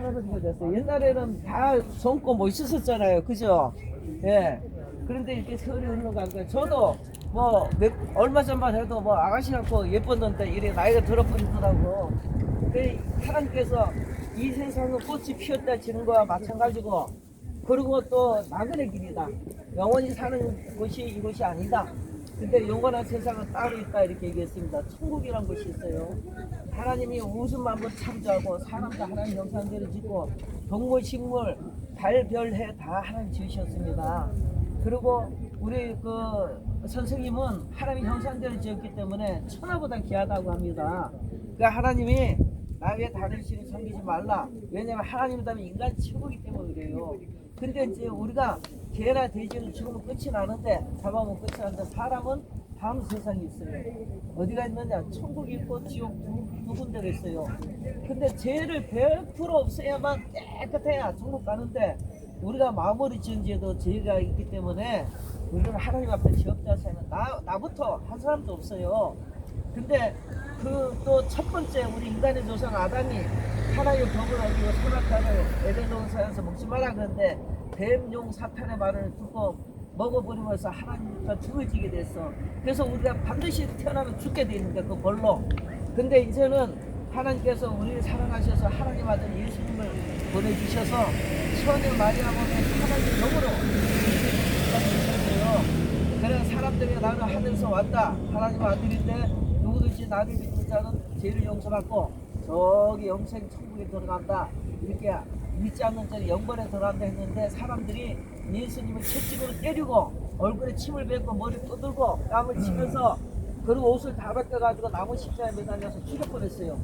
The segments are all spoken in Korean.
할아버지가 됐어요. 옛날에는 다 젊고 멋있었잖아요. 그죠? 예. 그런데 이렇게 세월이 흘러가니까 저도 뭐 몇, 얼마 전만 해도 뭐 아가씨 같고 예뻤는데 이래 나이가 들어버리더라고. 그 하나님께서 이 세상은 꽃이 피었다 지는 거와 마찬가지고 그리고 또 나그네 길이다. 영원히 사는 곳이 이곳이 아니다. 근데 영원한 세상은 따로 있다 이렇게 얘기했습니다. 천국이란 곳이 있어요. 하나님이 우주 만물 창조하고 사람도 하나님 형상대로 짓고 동물, 식물, 달, 별, 해 다 하나님 지으셨습니다. 그리고 우리 그 선생님은 하나님 형상대로 지었기 때문에 천하보다 귀하다고 합니다. 그러니까 하나님이 나의 다른 신을 섬기지 말라. 왜냐하면 하나님 다음에 인간 최고이기 때문에 그래요. 근데 이제 우리가 개나 돼지는 죽으면 끝이 나는데 잡아먹으면 끝이 나는데 사람은 다음 세상이 있어요. 어디가 있느냐? 천국이 있고 지옥 두, 두 군데가 있어요. 근데 죄를 100% 없애야만 깨끗해야 천국 가는데 우리가 마무리 지은 죄도 죄가 있기 때문에 우리는 하나님 앞에 지역자세는 나, 나부터 한 사람도 없어요. 근데 그 또 첫 번째 우리 인간의 조상 아담이 하나님의 법을 어기고 선악과를 에덴 동산에서 먹지 마라 그런데 뱀용 사탄의 말을 듣고 먹어버리면서 하나님과 죽을 지게 됐어. 그래서 우리가 반드시 태어나면 죽게 돼 있는데 그 벌로. 근데 이제는 하나님께서 우리를 사랑하셔서 하나님 아들 예수님을 보내주셔서 천의 마리아 보내서 하나님 영으로. 사람들이 나는 하늘에서 왔다. 하나님 아들인데 누구든지 나를 믿는 자는 죄를 용서받고 저기 영생 천국에 들어간다. 이렇게 믿지 않는 자는 영벌에 들어간다 했는데 사람들이 예수님을 채찍으로 때리고 얼굴에 침을 뱉고 머리 떠들고 땀을 치면서 그리고 옷을 다 벗겨가지고 나무 십자가에 매달려서 죽여 뻔했어요.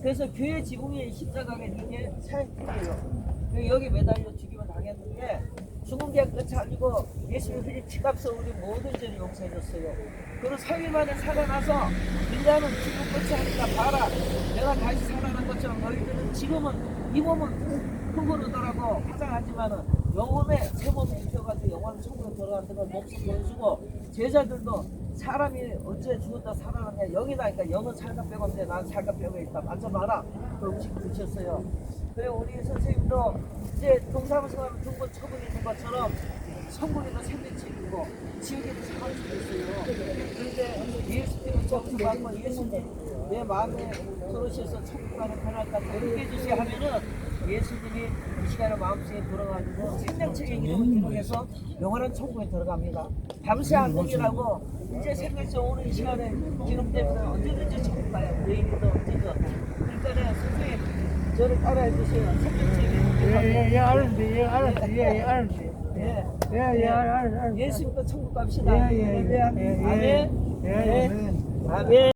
그래서 교회 지붕에 십자가가 이게 사역이에요. 여기 매달려 죽이면 당했는데 죽은 게 끝이 아니고 예수님 흘린 피값으로 우리 모든 죄를 용서해줬어요. 그리고 3일 만에 살아나서 인간은 죽은 끝이 아니라 봐라. 내가 다시 살아난 것처럼 너희들은 지금은 이 몸은 흙으로더라고 화장하지만은 영혼의 새 몸이 입혀가지고 영혼의 들어간다는 걸 목숨 보여주고 제자들도 사람이 어째 죽었다 살아났냐. 영이다 니까 영은 살갑 빼고인데 난 살갑 빼고 있다. 만져봐라. 그 음식 드셨어요 그래 우리 선생님도 이제 동사무소 가면 중고 처분이 있는 것처럼 천국에도 생명책이고 지옥에도 사망책이 있어요 그런데 예수님은 저기서 받고 예수님 내 마음에 들어오셔서 천국 가는 편할까 그렇게 해주세요 하면은 예수님이 이 시간에 마음속에 들어가지고 생명책의 이름을 기록해서 영원한 천국에 들어갑니다. 밤새 안동이라고 이제 생명책 오는 이 시간에 기록되면 언제든지 천국 가요. 내일도 언제든. 그러니까 저를 따라해 주세요. 생명책의 예, 예, 예, 예, 알았지, 예, 예, 알았지. 예. 예, 예, 알았지, 알았지. 예수님도 천국 갑시다. 예, 예, 예, 예, 예. 아멘. 예, 예. 아멘. 아멘.